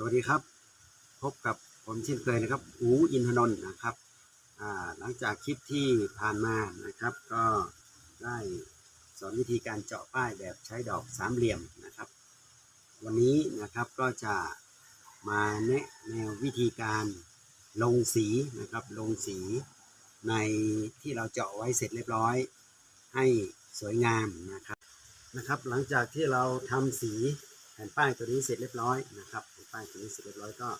สวัสดีครับ พบกับผมเช่นเคยนะครับ อูอินทนนท์นะครับหลังจากคลิปที่ผ่านมานะครับ ก็ได้สอนวิธีการเจาะป้ายแบบใช้ดอกสามเหลี่ยมนะครับ วันนี้นะครับก็จะมาแนะแนววิธีการลงสีนะครับ ลงสีในที่เราเจาะไว้เสร็จเรียบร้อย ให้สวยงามนะครับนะครับ หลังจากที่เราทำสี ผ่นป้ายตัวนี้เสร็จเรียบร้อยนะครับแผ่นป้ายตัวนี้เสร็จเรียบร้อยก็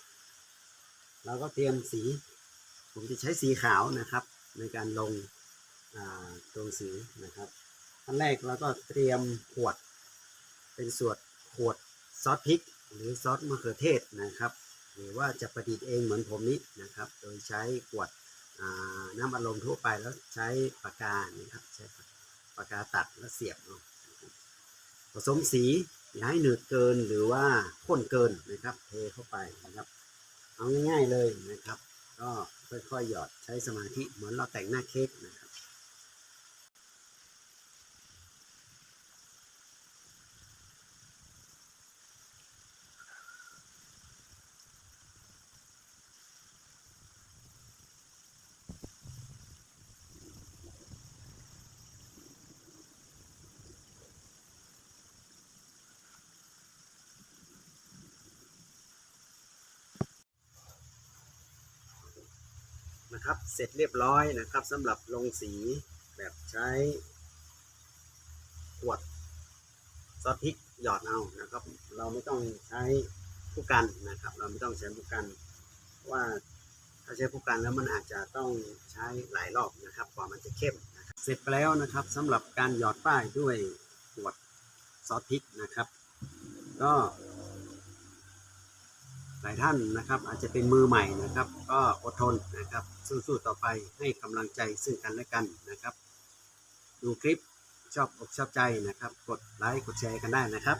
เราก็เตรียมสี ผมจะใช้สีขาวนะครับ ในการลงตัวสีนะครับอันแรกเราก็เตรียมขวด เป็นส่วนขวดซอสพริก หรือซอสมะเขือเทศนะครับ หรือว่าจะประดิษฐ์เองเหมือนผมนี้นะครับ โดยใช้ขวดน้ำอัดลมทั่วไปแล้วใช้ปากกานะครับใช้ปากกาตัดแล้วเสียบเอานะครับผสมสี อย่าให้หนืดเกินหรือว่าข้นเกินนะครับ เทเข้าไปนะครับ เอาง่ายๆเลยนะครับ ก็ค่อยๆหยอดใช้สมาธิเหมือนเราแต่งหน้าเค้กนะครับ นะครับ เสร็จเรียบร้อยนะครับสำหรับลงสีแบบใช้ขวดซอสพริกหยอดเอานะครับ เราไม่ต้องใช้ผู้กันนะครับ เราไม่ต้องใช้ผู้กันว่าถ้าใช้ผู้กันแล้วมันอาจจะต้องใช้หลายรอบนะครับกว่ามันจะเข้มนะครับเสร็จไปแล้วนะครับสำหรับการหยอดป้ายด้วยขวดซอสพริกนะครับ ก็ หลายท่านนะครับอาจจะเป็นมือใหม่นะครับ ก็อดทนนะครับสู้ๆต่อไปให้กำลังใจซึ่งกันและกันนะครับ ดูคลิปชอบอกชอบใจนะครับ กดไลค์กดแชร์กันได้นะครับ